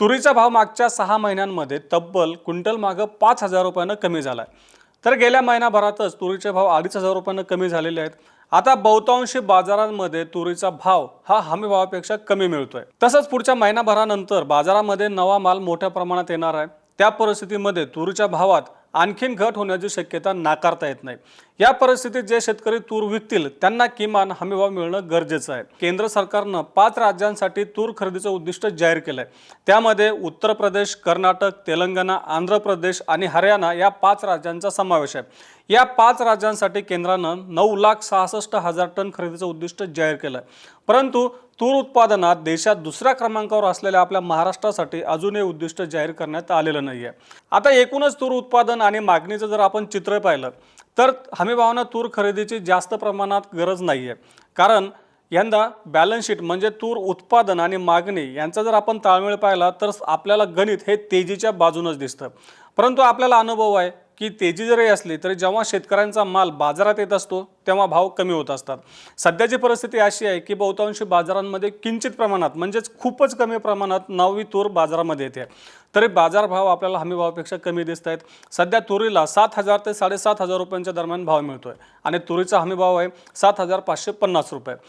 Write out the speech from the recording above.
तुरीचा भाव मागच्या सहा महिन्यांमध्ये तब्बल क्विंटल मागं पाच हजार रुपयानं कमी झाला आहे तर गेल्या महिनाभरातच तुरीचे भाव अडीच हजार रुपयानं कमी झालेले आहेत. आता बहुतांशी बाजारांमध्ये तुरीचा भाव हा हमी भावापेक्षा कमी मिळतोय. तसंच पुढच्या महिनाभरानंतर बाजारामध्ये नवा माल मोठ्या प्रमाणात येणार आहे. त्या परिस्थितीमध्ये तुरीच्या भावात आणखीन घट होण्याची शक्यता नाकारता येत नाही. या परिस्थितीत जे शेतकरी तूर विकतील त्यांना किमान हमीभाव मिळणं गरजेचं आहे. केंद्र सरकारनं पाच राज्यांसाठी तूर खरेदीचं उद्दिष्ट जाहीर केलं आहे त्यामध्ये उत्तर प्रदेश कर्नाटक तेलंगणा आंध्र प्रदेश आणि हरियाणा या पाच राज्यांचा समावेश आहे. या पाच राज्यांसाठी केंद्रानं नऊ लाख सहासष्ट हजार टन खरेदीचं उद्दिष्ट जाहीर केलं आहे परंतु तूर उत्पादनात देशात दुसऱ्या क्रमांकावर असलेल्या आपल्या महाराष्ट्रासाठी अजूनही उद्दिष्ट जाहीर करण्यात आलेलं नाही आहे आता एकूणच तूर उत्पादन आणि मागणीचं जर आपण चित्र पाहिलं तर हमीभावानं तूर खरेदीची जास्त प्रमाणात गरज नाही आहे कारण यंदा बॅलन्स शीट म्हणजे तूर उत्पादन आणि मागणी यांचा जर आपण ताळमेळ पाहिला तर आपल्याला गणित हे तेजीच्या बाजूनच दिसतं. परंतु आपल्याला अनुभव आहे की तेजी जरी असली तरी जेव्हा शेतकऱ्यांचा माल बाजारात येत असतो तेव्हा भाव कमी होत असतात. सध्याची परिस्थिती अशी आहे की बहुतांशी बाजारांमध्ये किंचित प्रमाणात म्हणजेच खूपच कमी प्रमाणात नववी तूर बाजारामध्ये येते. तरी बाजारभाव आपल्याला हमी भावापेक्षा कमी दिसत आहेत. सध्या तुरीला सात हजार ते साडेसात हजार रुपयांच्या दरम्यान भाव मिळतो आहे आणि तुरीचा हमी भाव आहे सात हजार पाचशे पन्नास रुपये.